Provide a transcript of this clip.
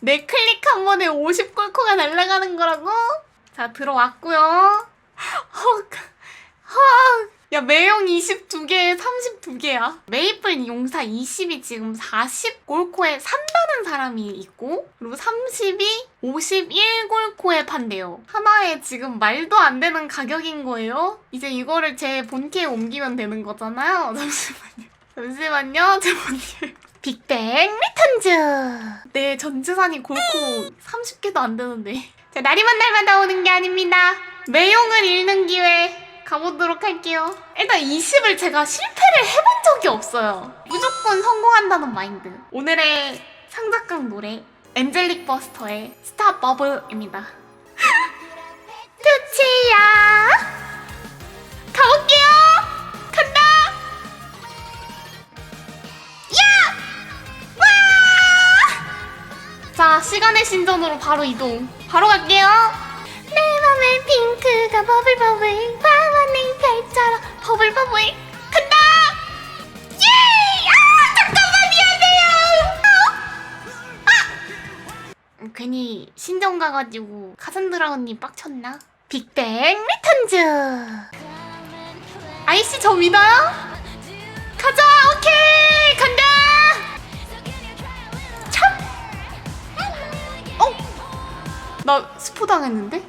내 클릭 한 번에 50 꿀코가 날아가는 거라고? 자, 들어왔고요. 헉, 헉. 야, 매용 22개에 32개야. 메이플 용사 20이 지금 40 골코에 산다는 사람이 있고, 그리고 30이 51 골코에 판대요. 하나에 지금 말도 안 되는 가격인 거예요. 이제 이거를 제 본캐에 옮기면 되는 거잖아요. 잠시만요. 잠시만요. 제 본캐. 빅뱅 리턴즈. 내 전재산이 골코 30개도 안 되는데. 자, 날이면 날마다 오는 게 아닙니다. 매용을 잃는 기회 가보도록 할게요. 일단 20을 제가 실패를 해본 적이 없어요. 무조건 성공한다는 마인드. 오늘의 상작강 노래 엔젤릭 버스터의 스타 버블입니다. 자, 시간의 신전으로 바로 이동. 바로 갈게요. 내 맘의 핑크가 버블버블 밤하늘 별처럼 버블버블 간다! 예! 아! 잠깐만 미안해요! 아! 괜히 신전 가가지고 카산드라 언니 빡쳤나? 빅뱅 리턴즈 아이씨 저 믿어요? 가자 오케이 나 스포 당했는데?